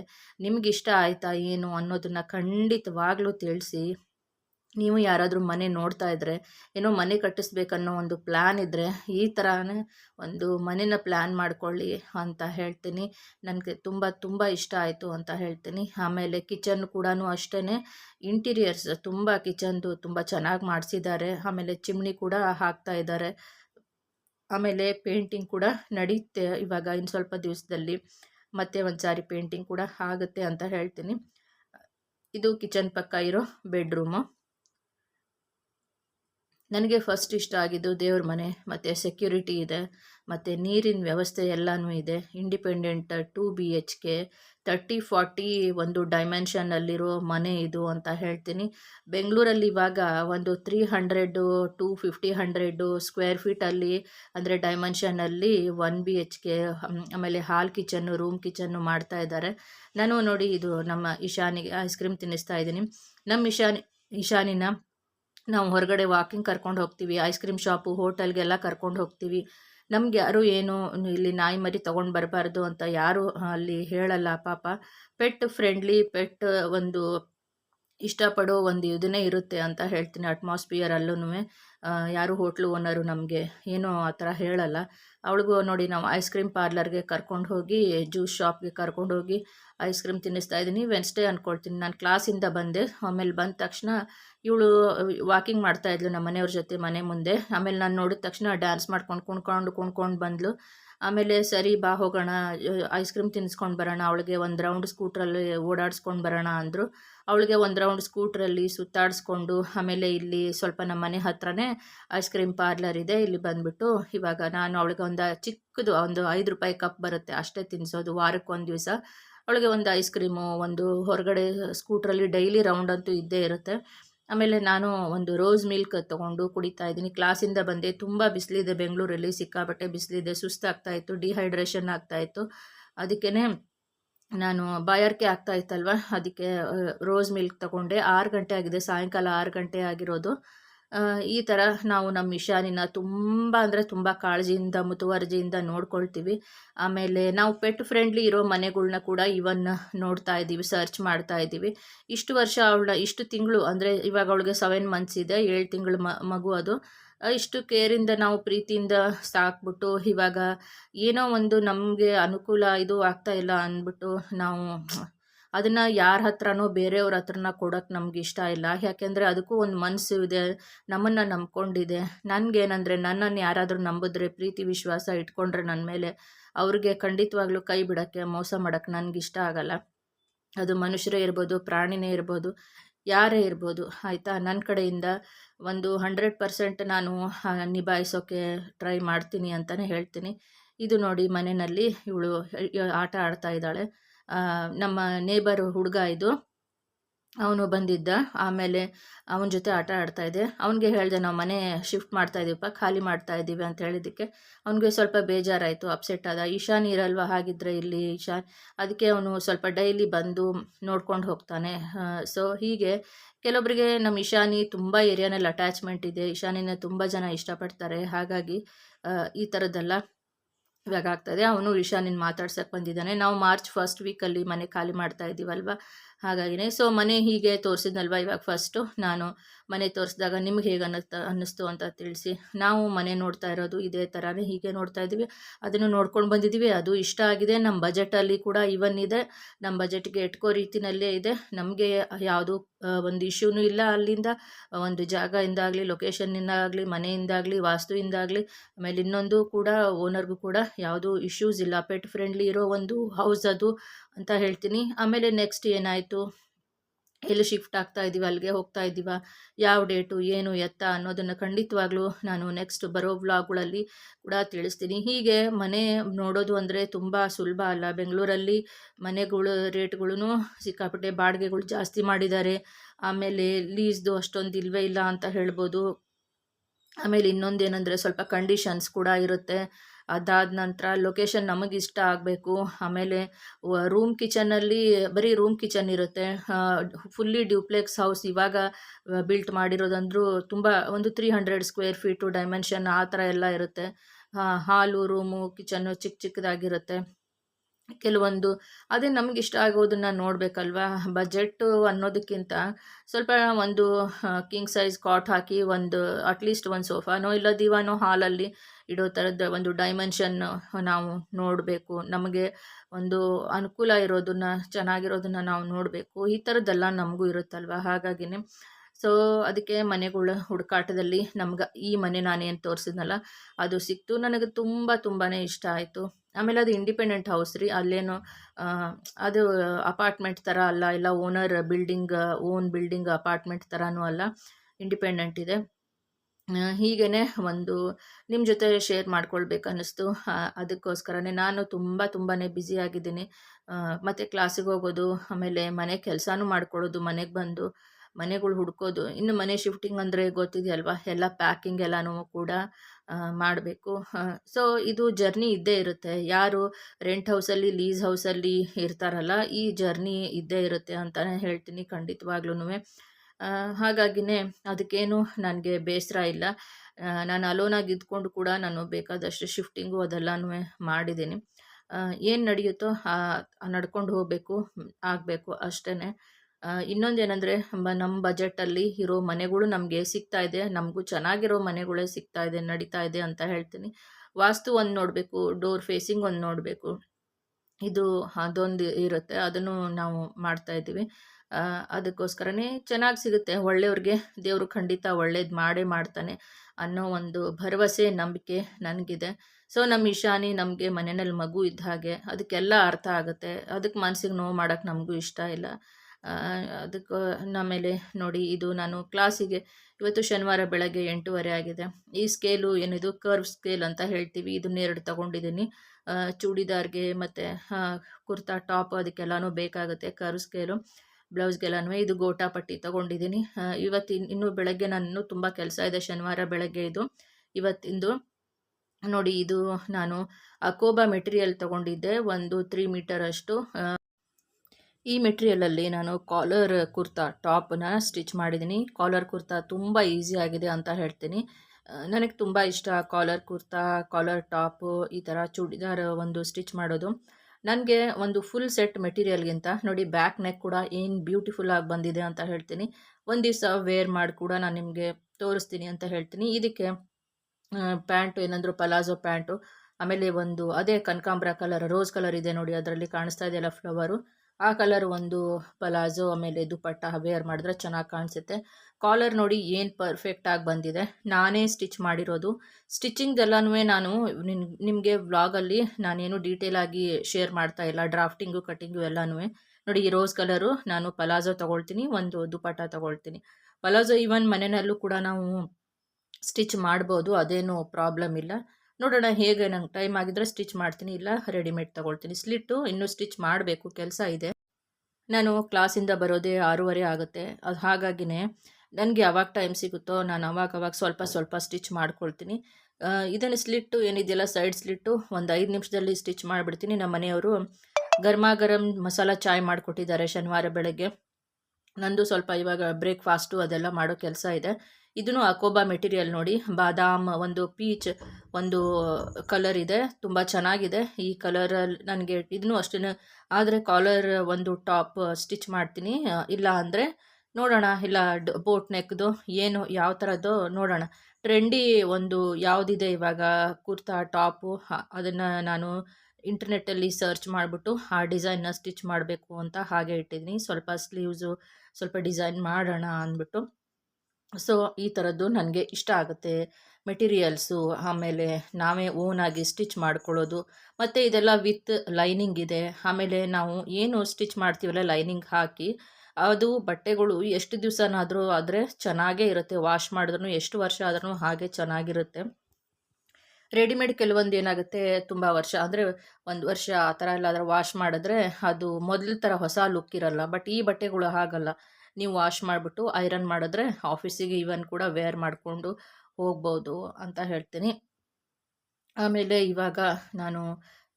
ನಿಮ್ಗೆ ಇಷ್ಟ ಆಯಿತಾ ಏನು ಅನ್ನೋದನ್ನು ಖಂಡಿತವಾಗ್ಲೂ ತಿಳಿಸಿ. ನೀವು ಯಾರಾದರೂ ಮನೆ ನೋಡ್ತಾ ಇದ್ದರೆ ಏನೋ ಮನೆ ಕಟ್ಟಿಸ್ಬೇಕನ್ನೋ ಒಂದು ಪ್ಲ್ಯಾನ್ ಇದ್ದರೆ ಈ ಥರನೇ ಒಂದು ಮನೇನ ಪ್ಲ್ಯಾನ್ ಮಾಡ್ಕೊಳ್ಳಿ ಅಂತ ಹೇಳ್ತೀನಿ. ನನಗೆ ತುಂಬ ತುಂಬ ಇಷ್ಟ ಆಯಿತು ಅಂತ ಹೇಳ್ತೀನಿ. ಆಮೇಲೆ ಕಿಚನ್ ಕೂಡ ಅಷ್ಟೇ ಇಂಟೀರಿಯರ್ಸ್ ತುಂಬ ಕಿಚನ್ದು ತುಂಬ ಚೆನ್ನಾಗಿ ಮಾಡಿಸಿದ್ದಾರೆ. ಆಮೇಲೆ ಚಿಮ್ನಿ ಕೂಡ ಹಾಕ್ತಾ ಇದ್ದಾರೆ. ಆಮೇಲೆ ಪೇಂಟಿಂಗ್ ಕೂಡ ನಡೆಯುತ್ತೆ ಇವಾಗ ಇನ್ನು ಸ್ವಲ್ಪ ದಿವಸದಲ್ಲಿ. ಮತ್ತೆ ಒಂದು ಸಾರಿ ಪೇಂಟಿಂಗ್ ಕೂಡ ಆಗುತ್ತೆ ಅಂತ ಹೇಳ್ತೀನಿ. ಇದು ಕಿಚನ್ ಪಕ್ಕ ಇರೋ ಬೆಡ್ರೂಮು ನನಗೆ ಫಸ್ಟ್ ಇಷ್ಟ ಆಗಿದ್ದು ದೇವ್ರ ಮನೆ, ಮತ್ತು ಸೆಕ್ಯೂರಿಟಿ ಇದೆ, ಮತ್ತು ನೀರಿನ ವ್ಯವಸ್ಥೆ ಎಲ್ಲನೂ ಇದೆ. Independent two B H K thirty forty ಒಂದು ಡೈಮೆನ್ಷನ್ನಲ್ಲಿರೋ ಮನೆ ಇದು ಅಂತ ಹೇಳ್ತೀನಿ. ಬೆಂಗಳೂರಲ್ಲಿ ಇವಾಗ ಒಂದು three hundred two fifty hundred square ಫೀಟಲ್ಲಿ ಅಂದರೆ ಡೈಮೆನ್ಷನಲ್ಲಿ ಒನ್ ಬಿ ಎಚ್ ಕೆ ಆಮೇಲೆ ಹಾಲ್ ಕಿಚನ್ನು ರೂಮ್ ಕಿಚನ್ನು ಮಾಡ್ತಾ ಇದ್ದಾರೆ. ನಾನು ನೋಡಿ ಇದು ನಮ್ಮ ಇಶಾನಿಗೆ ಐಸ್ ಕ್ರೀಮ್ ತಿನ್ನಿಸ್ತಾ ಇದ್ದೀನಿ. ನಮ್ಮ ಇಶಾನಿ, ಇಶಾನಿನ ನಾವು ಹೊರಗಡೆ ವಾಕಿಂಗ್ ಕರ್ಕೊಂಡು ಹೋಗ್ತೀವಿ ಐಸ್ ಕ್ರೀಮ್ ಶಾಪು ಹೋಟೆಲ್ಗೆಲ್ಲ ಕರ್ಕೊಂಡು ಹೋಗ್ತೀವಿ. ನಮ್ಗೆ ಯಾರು ಏನು ಇಲ್ಲಿ ನಾಯಿ ಮರಿ ತೊಗೊಂಡು ಬರಬಾರ್ದು ಅಂತ ಯಾರು ಅಲ್ಲಿ ಹೇಳಲ್ಲ ಪಾಪ. ಪೆಟ್ ಫ್ರೆಂಡ್ಲಿ ಪೆಟ್ ಒಂದು ಇಷ್ಟಪಡೋ ಒಂದು ಇದನ್ನೇ ಇರುತ್ತೆ ಅಂತ ಹೇಳ್ತೀನಿ ಅಟ್ಮಾಸ್ಫಿಯರ್ ಅಲ್ಲೂ ಯಾರು ಹೋಟ್ಲು ಓನರು ನಮಗೆ ಏನೂ ಆ ಥರ ಹೇಳಲ್ಲ. ಅವಳಿಗೂ ನೋಡಿ ನಾವು ಐಸ್ ಕ್ರೀಮ್ ಪಾರ್ಲರ್ಗೆ ಕರ್ಕೊಂಡು ಹೋಗಿ, ಜ್ಯೂಸ್ ಶಾಪ್ಗೆ ಕರ್ಕೊಂಡು ಹೋಗಿ ಐಸ್ ಕ್ರೀಮ್ ತಿನ್ನಿಸ್ತಾ ಇದ್ದೀನಿ. ವೆನ್ಸ್ಡೇ ಅಂದ್ಕೊಳ್ತೀನಿ ನಾನು ಕ್ಲಾಸಿಂದ ಬಂದೆ. ಆಮೇಲೆ ಬಂದ ತಕ್ಷಣ ಇವಳು ವಾಕಿಂಗ್ ಮಾಡ್ತಾಯಿದ್ಲು ನಮ್ಮ ಮನೆಯವ್ರ ಜೊತೆ ಮನೆ ಮುಂದೆ. ಆಮೇಲೆ ನಾನು ನೋಡಿದ ತಕ್ಷಣ ಡ್ಯಾನ್ಸ್ ಮಾಡ್ಕೊಂಡು ಕುಣ್ಕೊಂಡು ಕುಣ್ಕೊಂಡು ಬಂದಳು ಆಮೇಲೆ ಸರಿ ಬಾ ಹೋಗೋಣ ಐಸ್ ಕ್ರೀಮ್ ತಿನ್ನಿಸ್ಕೊಂಡು ಬರೋಣ, ಅವಳಿಗೆ ಒಂದು ರೌಂಡ್ ಸ್ಕೂಟ್ರಲ್ಲಿ ಓಡಾಡಿಸ್ಕೊಂಡು ಬರೋಣ ಅಂದರು. ಅವಳಿಗೆ ಒಂದು ರೌಂಡ್ ಸ್ಕೂಟ್ರಲ್ಲಿ ಸುತ್ತಾಡಿಸ್ಕೊಂಡು ಆಮೇಲೆ ಇಲ್ಲಿ ಸ್ವಲ್ಪ ನಮ್ಮ ಮನೆ ಹತ್ರನೇ ಐಸ್ ಕ್ರೀಮ್ ಪಾರ್ಲರ್ ಇದೆ, ಇಲ್ಲಿ ಬಂದುಬಿಟ್ಟು ಇವಾಗ ನಾನು ಅವಳಿಗೆ ಒಂದು ಚಿಕ್ಕದು, ಒಂದು ಐದು ರೂಪಾಯಿ ಕಪ್ ಬರುತ್ತೆ ಅಷ್ಟೇ ತಿನ್ನಿಸೋದು ವಾರಕ್ಕೆ ಒಂದು ದಿವಸ. ಅವಳಿಗೆ ಒಂದು ಐಸ್ ಕ್ರೀಮು ಒಂದು ಹೊರಗಡೆ ಸ್ಕೂಟ್ರಲ್ಲಿ ಡೈಲಿ ರೌಂಡ್ ಅಂತೂ ಇದ್ದೇ ಇರುತ್ತೆ. ಆಮೇಲೆ ನಾನು ಒಂದು ರೋಸ್ ಮಿಲ್ಕ್ ತೊಗೊಂಡು ಕುಡಿತಾ ಇದ್ದೀನಿ. ಕ್ಲಾಸಿಂದ ಬಂದೆ. ತುಂಬ ಬಿಸಿಲಿದೆ ಬೆಂಗಳೂರಲ್ಲಿ ಸಿಕ್ಕಾಬಟ್ಟೆ ಬಿಸಿಲಿದೆ ಸುಸ್ತಾಗ್ತಾಯಿತ್ತು ಡಿಹೈಡ್ರೇಷನ್ ಆಗ್ತಾಯಿತ್ತು ಅದಕ್ಕೇ ನಾನು ಬಾಯಾರಿಕೆ ಆಗ್ತಾ ಇತ್ತಲ್ವ? ಅದಕ್ಕೆ ರೋಸ್ ಮಿಲ್ಕ್ ತಗೊಂಡೆ. ಆರು ಗಂಟೆ ಆಗಿದೆ. ಸಾಯಂಕಾಲ ಆರು ಗಂಟೆ ಆಗಿರೋದು. ಈ ಥರ ನಾವು ನಮ್ಮ ಇಶಾನಿನ ತುಂಬ ಅಂದರೆ ತುಂಬ ಕಾಳಜಿಯಿಂದ, ಮುತುವರ್ಜಿಯಿಂದ ನೋಡ್ಕೊಳ್ತೀವಿ. ಆಮೇಲೆ ನಾವು ಪೆಟ್ ಫ್ರೆಂಡ್ಲಿ ಇರೋ ಮನೆಗಳನ್ನ ಕೂಡ ಇವನ್ ನೋಡ್ತಾ ಇದ್ದೀವಿ ಸರ್ಚ್ ಮಾಡ್ತಾ ಇದ್ದೀವಿ. ಇಷ್ಟು ವರ್ಷ ಅವಳ, ಇಷ್ಟು ತಿಂಗಳು ಅಂದರೆ ಇವಾಗ ಅವಳಿಗೆ ಸೆವೆನ್ ಮಂತ್ಸ್ ಇದೆ, ಏಳು ತಿಂಗಳು ಮಗು ಅದು. ಇಷ್ಟು ಕೇರಿಂದ ನಾವು ಪ್ರೀತಿಯಿಂದ ಸಾಕ್ಬಿಟ್ಟು ಇವಾಗ ಏನೋ ಒಂದು ನಮಗೆ ಅನುಕೂಲ ಇದು ಆಗ್ತಾ ಇಲ್ಲ ಅಂದ್ಬಿಟ್ಟು ನಾವು ಅದನ್ನು ಯಾರ ಹತ್ರನೋ ಬೇರೆಯವ್ರ ಹತ್ರನ ಕೊಡೋಕ್ಕೆ ನಮ್ಗೆ ಇಷ್ಟ ಇಲ್ಲ. ಯಾಕೆಂದರೆ ಅದಕ್ಕೂ ಒಂದು ಮನಸ್ಸು ಇದೆ, ನಮ್ಮನ್ನು ನಂಬ್ಕೊಂಡಿದೆ. ನನಗೇನಂದರೆ ನನ್ನನ್ನು ಯಾರಾದರೂ ನಂಬಿದ್ರೆ, ಪ್ರೀತಿ, ವಿಶ್ವಾಸ ಇಟ್ಕೊಂಡ್ರೆ ನನ್ನ ಮೇಲೆ ಅವ್ರಿಗೆ ಖಂಡಿತವಾಗ್ಲೂ ಕೈ ಬಿಡೋಕ್ಕೆ, ಮೋಸ ಮಾಡೋಕ್ಕೆ ಇಷ್ಟ ಆಗಲ್ಲ. ಅದು ಮನುಷ್ಯರೇ ಇರ್ಬೋದು, ಪ್ರಾಣಿನೇ ಇರ್ಬೋದು, ಯಾರೇ ಇರ್ಬೋದು, ಆಯಿತಾ? ನನ್ನ ಕಡೆಯಿಂದ ಒಂದು ಹಂಡ್ರೆಡ್ ಪರ್ಸೆಂಟ್ ನಾನು ನಿಭಾಯಿಸೋಕೆ ಟ್ರೈ ಮಾಡ್ತೀನಿ ಅಂತಲೇ ಹೇಳ್ತೀನಿ. ಇದು ನೋಡಿ ಮನೆಯಲ್ಲಿ ಇವಳು ಆಟ ಆಡ್ತಾ ಇದ್ದಾಳೆ. ನಮ್ಮ ನೇಬರ್ ಹುಡುಗ ಇದು. ಅವನು ಬಂದಿದ್ದ. ಆಮೇಲೆ ಅವನ ಜೊತೆ ಆಟ ಆಡ್ತಾ ಇದ್ದೆ ಅವನಿಗೆ ಹೇಳಿದೆ, ನಾವು ಮನೆ ಶಿಫ್ಟ್ ಮಾಡ್ತಾ ಇದೀವಪ್ಪ, ಖಾಲಿ ಮಾಡ್ತಾ ಇದ್ದೀವಿ ಅಂತ ಹೇಳಿದ್ದಕ್ಕೆ ಅವನಿಗೆ ಸ್ವಲ್ಪ ಬೇಜಾರಾಯಿತು ಅಪ್ಸೆಟ್ ಆದ. ಈಶಾನ್ ಇರಲ್ವ ಹಾಗಿದ್ರೆ ಇಲ್ಲಿ ಈಶಾನ್ ಅದಕ್ಕೆ ಅವನು ಸ್ವಲ್ಪ ಡೈಲಿ ಬಂದು ನೋಡ್ಕೊಂಡು ಹೋಗ್ತಾನೆ. ಸೊ ಹೀಗೆ ಕೆಲವೊಬ್ಬರಿಗೆ ನಮ್ಮ ಇಶಾನಿ ತುಂಬ ಏರಿಯಾನಲ್ಲಿ ಅಟ್ಯಾಚ್ಮೆಂಟ್ ಇದೆ. ಇಶಾನಿನ ತುಂಬ ಜನ ಇಷ್ಟಪಡ್ತಾರೆ. ಹಾಗಾಗಿ ಈ ಥರದ್ದೆಲ್ಲ ಇವಾಗ ಆಗ್ತದೆ ಅವನು ನಿನ್ನ ಮಾತಾಡ್ಸಕ್ಕೆ ಬಂದಿದ್ದಾನೆ. ನಾವು ಮಾರ್ಚ್ ಫಸ್ಟ್ ವೀಕಲ್ಲಿ ಮನೆ ಖಾಲಿ ಮಾಡ್ತಾ ಇದ್ದೀವಲ್ವ ಹಾಗಾಗಿನೇ. ಸೊ ಮನೆ ಹೀಗೆ ತೋರಿಸಿದ್ನಲ್ವ ಇವಾಗ ಫಸ್ಟು ನಾನು ಮನೆ ತೋರಿಸಿದಾಗ ನಿಮ್ಗೆ ಹೇಗೆ ಅನ್ನಿಸ್ತಾ ಅನ್ನಿಸ್ತು ಅಂತ ತಿಳಿಸಿ. ನಾವು ಮನೆ ನೋಡ್ತಾ ಇರೋದು ಇದೇ ಥರನೇ ಹೀಗೆ ನೋಡ್ತಾ ಇದ್ದೀವಿ. ಅದನ್ನು ನೋಡ್ಕೊಂಡು ಬಂದಿದ್ದೀವಿ. ಅದು ಇಷ್ಟ ಆಗಿದೆ. ನಮ್ಮ ಬಜೆಟಲ್ಲಿ ಕೂಡ ಇವನ್ ಇದೆ. ನಮ್ಮ ಬಜೆಟ್ಗೆ ಎಟ್ಕೋ ರೀತಿನಲ್ಲೇ ಇದೆ. ನಮಗೆ ಯಾವುದು ಒಂದು ಇಶ್ಯೂನು ಇಲ್ಲ ಅಲ್ಲಿಂದ. ಒಂದು ಜಾಗದಿಂದಾಗಲಿ ಲೊಕೇಶನ್ನಿಂದ ಆಗಲಿ ಮನೆಯಿಂದಾಗಲಿ, ವಾಸ್ತುವಿಂದಾಗಲಿ, ಆಮೇಲೆ ಇನ್ನೊಂದು ಕೂಡ ಓನರ್ಗೂ ಕೂಡ ಯಾವುದೂ ಇಶ್ಯೂಸ್ ಇಲ್ಲ. ಪೆಟ್ ಫ್ರೆಂಡ್ಲಿ ಇರೋ ಒಂದು ಹೌಸ್ ಅದು ಅಂತ ಹೇಳ್ತೀನಿ. ಆಮೇಲೆ ನೆಕ್ಸ್ಟ್ ಏನಾಯಿತು? ಎಲ್ಲಿ ಶಿಫ್ಟ್ ಆಗ್ತಾ ಇದ್ದೀವಿ ಅಲ್ಲಿಗೆ ಹೋಗ್ತಾ ಇದ್ದೀವ ಯಾವ ಡೇಟು? ಏನು ಎತ್ತ ಅನ್ನೋದನ್ನು ಖಂಡಿತವಾಗ್ಲೂ ನಾನು ನೆಕ್ಸ್ಟ್ ಬರೋ ವ್ಲಾಗ್ಗಳಲ್ಲಿ ಕೂಡ ತಿಳಿಸ್ತೀನಿ. ಹೀಗೆ ಮನೆ ನೋಡೋದು ಅಂದರೆ ತುಂಬ ಸುಲಭ ಅಲ್ಲ. ಬೆಂಗಳೂರಲ್ಲಿ ಮನೆಗಳು ರೇಟ್ಗಳೂ ಸಿಕ್ಕಾಪಟ್ಟೆ ಬಾಡಿಗೆಗಳು ಜಾಸ್ತಿ ಮಾಡಿದ್ದಾರೆ. ಆಮೇಲೆ ಲೀಸ್ದು ಅಷ್ಟೊಂದು ಇಲ್ವೇ ಇಲ್ಲ ಅಂತ ಹೇಳ್ಬೋದು. ಆಮೇಲೆ ಇನ್ನೊಂದೇನೆಂದರೆ ಸ್ವಲ್ಪ ಕಂಡೀಷನ್ಸ್ ಕೂಡ ಇರುತ್ತೆ. ಅದಾದ ನಂತರ ಲೊಕೇಶನ್ ನಮಗೆ ಇಷ್ಟ ಆಗಬೇಕು. ಆಮೇಲೆ ರೂಮ್ ಕಿಚನಲ್ಲಿ ಬರೀ ರೂಮ್ ಕಿಚನ್ ಇರುತ್ತೆ. ಫುಲ್ಲಿ ಡ್ಯೂಪ್ಲೆಕ್ಸ್ ಹೌಸ್ ಇವಾಗ ಬಿಲ್ಟ್ ಮಾಡಿರೋದಂದ್ರೂ ತುಂಬ ಒಂದು three hundred square feet dimension ಆ ಥರ ಎಲ್ಲ ಇರುತ್ತೆ. ಹಾಲು ರೂಮು ಕಿಚನ್ನು ಚಿಕ್ಕ ಚಿಕ್ಕದಾಗಿರುತ್ತೆ ಕೆಲವೊಂದು. ಅದೇ ನಮ್ಗೆ ಇಷ್ಟ ಆಗೋದನ್ನ ನೋಡಬೇಕಲ್ವಾ? ಬಜೆಟ್ಟು ಅನ್ನೋದಕ್ಕಿಂತ ಸ್ವಲ್ಪ ಒಂದು ಕಿಂಗ್ ಸೈಜ್ ಕಾಟ್ ಹಾಕಿ ಒಂದು ಅಟ್ಲೀಸ್ಟ್ ಒಂದು ಸೋಫಾನೋ ಇಲ್ಲ ದಿವಾನೋ ಹಾಲಲ್ಲಿ ಇಡೋ ಥರದ ಒಂದು ಡೈಮೆನ್ಷನ್ ನಾವು ನೋಡಬೇಕು. ನಮಗೆ ಒಂದು ಅನುಕೂಲ ಇರೋದನ್ನ, ಚೆನ್ನಾಗಿರೋದನ್ನ ನಾವು ನೋಡಬೇಕು. ಈ ಥರದ್ದೆಲ್ಲ ನಮಗೂ ಇರುತ್ತಲ್ವ? ಹಾಗಾಗಿನೇ ಸೊ ಅದಕ್ಕೆ ಮನೆಗಳ ಹುಡುಕಾಟದಲ್ಲಿ ನಮ್ಗೆ ಈ ಮನೆ ನಾನೇನು ತೋರಿಸಿದ್ನಲ್ಲ, ಅದು ಸಿಕ್ತು. ನನಗೆ ತುಂಬ ತುಂಬಾ ಇಷ್ಟ ಆಯಿತು. ಆಮೇಲೆ ಅದು ಇಂಡಿಪೆಂಡೆಂಟ್ ಹೌಸ್ ರೀ. ಅಲ್ಲೇನು ಅದು ಅಪಾರ್ಟ್ಮೆಂಟ್ ಥರ ಅಲ್ಲ, ಇಲ್ಲ owner building own building apartment ಥರನೂ ಅಲ್ಲ ಇಂಡಿಪೆಂಡೆಂಟ್ ಇದೆ. ಹೀಗೇ ಒಂದು ನಿಮ್ಮ ಜೊತೆ ಶೇರ್ ಮಾಡ್ಕೊಳ್ಬೇಕು ಅನ್ನಿಸ್ತು ಅದಕ್ಕೋಸ್ಕರನೇ ನಾನು ತುಂಬ ತುಂಬಾ ಬ್ಯುಸಿಯಾಗಿದ್ದೀನಿ ಮತ್ತು ಕ್ಲಾಸಿಗೆ ಹೋಗೋದು, ಆಮೇಲೆ ಮನೆ ಕೆಲಸನೂ ಮಾಡ್ಕೊಳ್ಳೋದು, ಮನೆಗೆ ಬಂದು. ಮನೆಗಳು ಹುಡ್ಕೋದು, ಇನ್ನು ಮನೆ ಶಿಫ್ಟಿಂಗ್ ಅಂದರೆ ಗೊತ್ತಿದೆಯಲ್ವಾ? ಎಲ್ಲ ಪ್ಯಾಕಿಂಗ್ ಎಲ್ಲನೂ ಕೂಡ ಮಾಡಬೇಕು. ಸೊ ಇದು ಜರ್ನಿ ಇದ್ದೇ ಇರುತ್ತೆ. ಯಾರು ರೆಂಟ್ ಹೌಸಲ್ಲಿ ಲೀಸ್ ಹೌಸಲ್ಲಿ ಇರ್ತಾರಲ್ಲ, ಈ ಜರ್ನಿ ಇದ್ದೇ ಇರುತ್ತೆ ಅಂತಲೇ ಹೇಳ್ತೀನಿ ಖಂಡಿತವಾಗ್ಲೂ ಹಾಗಾಗಿನೇ ಅದಕ್ಕೇನು ನನಗೆ ಬೇಸರ ಇಲ್ಲ. ನಾನು ಅಲೋನಾಗಿ ಇದ್ಕೊಂಡು ಕೂಡ ನಾನು ಬೇಕಾದಷ್ಟು ಶಿಫ್ಟಿಂಗು ಅದೆಲ್ಲನೂ ಮಾಡಿದ್ದೀನಿ. ಏನು ನಡೆಯುತ್ತೋ ನಡ್ಕೊಂಡು ಹೋಗಬೇಕು, ಆಗಬೇಕು ಅಷ್ಟೇ ಇನ್ನೊಂದೇನೆಂದರೆ ನಮ್ಮ ಬಜೆಟಲ್ಲಿ ಇರೋ ಮನೆಗಳು ನಮಗೆ ಸಿಗ್ತಾ ಇದೆ, ನಮಗೂ ಚೆನ್ನಾಗಿರೋ ಮನೆಗಳೇ ಸಿಗ್ತಾ ಇದೆ, ನಡೀತಾ ಇದೆ ಅಂತ ಹೇಳ್ತೀನಿ. ವಾಸ್ತು ಒಂದು ನೋಡಬೇಕು ಡೋರ್ ಫೇಸಿಂಗ್ ಒಂದು ನೋಡಬೇಕು. ಇದು ಅದೊಂದು ಇರುತ್ತೆ, ಅದನ್ನು ನಾವು ಮಾಡ್ತಾ ಇದ್ದೀವಿ. ಅದಕ್ಕೋಸ್ಕರನೇ ಚೆನ್ನಾಗಿ ಸಿಗುತ್ತೆ, ಒಳ್ಳೆಯವ್ರಿಗೆ ದೇವರು ಖಂಡಿತ ಒಳ್ಳೇದು ಮಾಡೇ ಮಾಡ್ತಾನೆ ಅನ್ನೋ ಒಂದು ಭರವಸೆ, ನಂಬಿಕೆ ನನಗಿದೆ. ಸೊ ನಮ್ಮ ಇಶಾನಿ ನಮಗೆ ಮನೆಯಲ್ಲಿ ಮಗು ಇದ್ದ ಹಾಗೆ, ಅದಕ್ಕೆಲ್ಲ ಅರ್ಥ ಆಗುತ್ತೆ. ಅದಕ್ಕೆ ಮನಸ್ಸಿಗೆ ನೋವು ಮಾಡೋಕ್ಕೆ ನಮಗೂ ಇಷ್ಟ ಇಲ್ಲ. ಅದಕ್ಕೆ ಆಮೇಲೆ ನೋಡಿ, ಇದು ನಾನು ಕ್ಲಾಸಿಗೆ ಇವತ್ತು ಶನಿವಾರ ಬೆಳಗ್ಗೆ ಎಂಟೂವರೆ ಆಗಿದೆ. ಈ ಸ್ಕೇಲು ಏನಿದು? ಕರ್ವ್ ಸ್ಕೇಲ್ ಅಂತ ಹೇಳ್ತೀವಿ. ಇದನ್ನ ಎರಡು ತಗೊಂಡಿದ್ದೀನಿ. ಚೂಡಿದಾರ್ಗೆ ಮತ್ತು ಕುರ್ತಾ ಟಾಪ್ ಅದಕ್ಕೆಲ್ಲನೂ ಬೇಕಾಗುತ್ತೆ ಕರ್ವ್ ಸ್ಕೇಲು. ಬ್ಲೌಸ್ಗೆಲ್ಲನೂ ಇದು ಗೋಟಾ ಪಟ್ಟಿ ತೊಗೊಂಡಿದ್ದೀನಿ. ಇವತ್ತಿನ, ಇನ್ನೂ ಬೆಳಗ್ಗೆ ನಾನು ತುಂಬ ಕೆಲಸ ಇದೆ. ಶನಿವಾರ ಬೆಳಗ್ಗೆ ಇದು. ಇವತ್ತಿಂದು ನೋಡಿ, ಇದು ನಾನು ಅಕೋಬಾ ಮೆಟೀರಿಯಲ್ ತೊಗೊಂಡಿದ್ದೆ. ಒಂದು ತ್ರೀ ಮೀಟರ್ ಅಷ್ಟು. ಈ ಮೆಟೀರಿಯಲಲ್ಲಿ ನಾನು ಕಾಲರ್ ಕುರ್ತಾ ಟಾಪನ್ನ ಸ್ಟಿಚ್ ಮಾಡಿದ್ದೀನಿ. ಕಾಲರ್ ಕುರ್ತಾ ತುಂಬ ಆಗಿದೆ ಅಂತ ಹೇಳ್ತೀನಿ. ನನಗೆ ತುಂಬ ಇಷ್ಟ ಕಾಲರ್ ಕುರ್ತಾ, ಕಾಲರ್ ಟಾಪು ಈ ಥರ ಚೂಡಿದಾರ ಒಂದು ಸ್ಟಿಚ್ ಮಾಡೋದು. ನನಗೆ ಒಂದು ಫುಲ್ ಸೆಟ್ ಮೆಟೀರಿಯಲ್ಗಿಂತ ನೋಡಿ ಬ್ಯಾಕ್ ನೆಕ್ ಕೂಡ ಏನು ಬ್ಯೂಟಿಫುಲ್ ಆಗಿ ಬಂದಿದೆ ಅಂತ ಹೇಳ್ತೀನಿ. ಒಂದು ದಿವಸ ವೇರ್ ಮಾಡಿ ಕೂಡ ನಾನು ನಿಮಗೆ ತೋರಿಸ್ತೀನಿ ಅಂತ ಹೇಳ್ತೀನಿ. ಇದಕ್ಕೆ ಪ್ಯಾಂಟು ಏನಂದ್ರು ಪಲಾಜೋ ಪ್ಯಾಂಟು, ಆಮೇಲೆ ಒಂದು ಅದೇ ಕನಕಾಂಬ್ರ ಕಲರ್, ರೋಸ್ ಕಲರ್ ಇದೆ ನೋಡಿ ಅದರಲ್ಲಿ ಕಾಣಿಸ್ತಾ ಇದೆಯಲ್ಲ ಫ್ಲವರು. ಆ ಕಲರ್ ಒಂದು ಪಲಾಜೋ ಆಮೇಲೆ ದುಪಟ್ಟ ವೇರ್ ಮಾಡಿದ್ರೆ ಚೆನ್ನಾಗಿ ಕಾಣಿಸುತ್ತೆ. ಕಾಲರ್ ನೋಡಿ ಏನು ಪರ್ಫೆಕ್ಟಾಗಿ ಬಂದಿದೆ. ನಾನೇ ಸ್ಟಿಚ್ ಮಾಡಿರೋದು. ಸ್ಟಿಚಿಂಗ್ದೆಲ್ಲನೂ ನಾನು ನಿನ್, ನಿಮಗೆ ವ್ಲಾಗಲ್ಲಿ ನಾನೇನು ಡೀಟೇಲಾಗಿ ಶೇರ್ ಮಾಡ್ತಾ ಇಲ್ಲ. ಡ್ರಾಫ್ಟಿಂಗು ಕಟ್ಟಿಂಗು ಎಲ್ಲನೂ ನೋಡಿ ಈ ರೋಸ್ ಕಲರು ನಾನು ಪಲಾಜೋ ತೊಗೊಳ್ತೀನಿ, ಒಂದು ದುಪಟ್ಟ ತೊಗೊಳ್ತೀನಿ. ಪಲಾಜೋ ಈವನ್ ಮನೆಯಲ್ಲೂ ಕೂಡ ನಾವು ಸ್ಟಿಚ್ ಮಾಡ್ಬೋದು, ಅದೇನು ಪ್ರಾಬ್ಲಮ್ ಇಲ್ಲ. ನೋಡೋಣ ಹೇಗೆ ನಂಗೆ ಟೈಮ್ ಆಗಿದ್ರೆ ಸ್ಟಿಚ್ ಮಾಡ್ತೀನಿ, ಇಲ್ಲ ರೆಡಿಮೇಡ್ ತೊಗೊಳ್ತೀನಿ. ಸ್ಲಿಟ್ಟು ಇನ್ನೂ ಸ್ಟಿಚ್ ಮಾಡಬೇಕು, ಕೆಲಸ ಇದೆ. ನಾನು ಕ್ಲಾಸಿಂದ ಬರೋದೇ ಆರೂವರೆ ಆಗುತ್ತೆ. ಅದು ಹಾಗಾಗಿನೇ ನನಗೆ ಯಾವಾಗ ಟೈಮ್ ಸಿಗುತ್ತೋ, ನಾನು ಅವಾಗ ಅವಾಗ ಸ್ವಲ್ಪ ಸ್ವಲ್ಪ ಸ್ಟಿಚ್ ಮಾಡ್ಕೊಳ್ತೀನಿ. ಇದನ್ನು ಸ್ಲಿಟ್ಟು ಏನಿದೆಯಲ್ಲ ಸೈಡ್ ಸ್ಲಿಟ್ಟು ಒಂದು ಐದು ನಿಮಿಷದಲ್ಲಿ ಸ್ಟಿಚ್ ಮಾಡಿಬಿಡ್ತೀನಿ. ನಮ್ಮ ಮನೆಯವರು ಗರ್ಮ ಗರಂ ಮಸಾಲ ಚಾಯ್ ಮಾಡಿಕೊಟ್ಟಿದ್ದಾರೆ ಶನಿವಾರ ಬೆಳಗ್ಗೆ. ನಂದು ಸ್ವಲ್ಪ ಇವಾಗ ಬ್ರೇಕ್ಫಾಸ್ಟು ಅದೆಲ್ಲ ಮಾಡೋ ಕೆಲಸ ಇದೆ. ಇದನ್ನು ಅಕೋಬಾ ಮೆಟೀರಿಯಲ್ ನೋಡಿ. ಬಾದಾಮ್ ಒಂದು ಪೀಚ್, ಒಂದು ಕಲರ್ ಇದೆ. ತುಂಬ ಚೆನ್ನಾಗಿದೆ. ಈ ಕಲರಲ್ಲಿ ನನಗೆ ಇದನ್ನು ಅಷ್ಟೇ ಆದರೆ ಕಾಲರ್ ಒಂದು ಟಾಪ್ ಸ್ಟಿಚ್ ಮಾಡ್ತೀನಿ. ಇಲ್ಲ ಅಂದರೆ ನೋಡೋಣ. ಇಲ್ಲ ಬೋಟ್ ನೆಕ್ದು ಏನು ಯಾವ ಥರದ್ದು ನೋಡೋಣ. ಟ್ರೆಂಡಿ ಒಂದು ಯಾವುದಿದೆ ಇವಾಗ? ಕುರ್ತಾ, ಟಾಪು ಅದನ್ನು ನಾನು ಇಂಟರ್ನೆಟ್ಟಲ್ಲಿ ಸರ್ಚ್ ಮಾಡಿಬಿಟ್ಟು ಆ ಡಿಸೈನ್ನ ಸ್ಟಿಚ್ ಮಾಡಬೇಕು ಅಂತ ಹಾಗೆ ಇಟ್ಟಿದ್ದೀನಿ. ಸ್ವಲ್ಪ ಸ್ಲೀವ್ಸು ಸ್ವಲ್ಪ ಡಿಸೈನ್ ಮಾಡೋಣ ಅಂದ್ಬಿಟ್ಟು. ಸೊ, ಈ ಥರದ್ದು ನನಗೆ ಇಷ್ಟ ಆಗುತ್ತೆ. ಮೆಟೀರಿಯಲ್ಸು, ಆಮೇಲೆ ನಾವೇ ಓನಾಗಿ ಸ್ಟಿಚ್ ಮಾಡ್ಕೊಳ್ಳೋದು, ಮತ್ತು ಇದೆಲ್ಲ ವಿತ್ ಲೈನಿಂಗ್ ಇದೆ. ಆಮೇಲೆ ನಾವು ಏನು ಸ್ಟಿಚ್ ಮಾಡ್ತೀವಲ್ಲ ಲೈನಿಂಗ್ ಹಾಕಿ, ಅದು ಬಟ್ಟೆಗಳು ಎಷ್ಟು ದಿವಸನಾದರೂ ಆದರೆ ಚೆನ್ನಾಗೇ ಇರುತ್ತೆ. ವಾಶ್ ಮಾಡಿದ್ರೂ ಎಷ್ಟು ವರ್ಷ ಆದ್ರೂ ಹಾಗೆ ಚೆನ್ನಾಗಿರುತ್ತೆ. ರೆಡಿಮೇಡ್ ಕೆಲವೊಂದು ಏನಾಗುತ್ತೆ, ತುಂಬ ವರ್ಷ, ಅಂದರೆ ಒಂದು ವರ್ಷ ಆ ಥರ ಎಲ್ಲಾದರೂ ವಾಶ್ ಮಾಡಿದ್ರೆ ಅದು ಮೊದಲ ಥರ ಹೊಸ ಲುಕ್ ಇರಲ್ಲ. ಬಟ್ ಈ ಬಟ್ಟೆಗಳು ಹಾಗಲ್ಲ. ನೀವು ವಾಶ್ ಮಾಡಿಬಿಟ್ಟು ಐರನ್ ಮಾಡಿದ್ರೆ ಆಫೀಸಿಗೆ ಇವನ್ ಕೂಡ ವೇರ್ ಮಾಡಿಕೊಂಡು ಹೋಗ್ಬೋದು ಅಂತ ಹೇಳ್ತೀನಿ. ಆಮೇಲೆ ಇವಾಗ ನಾನು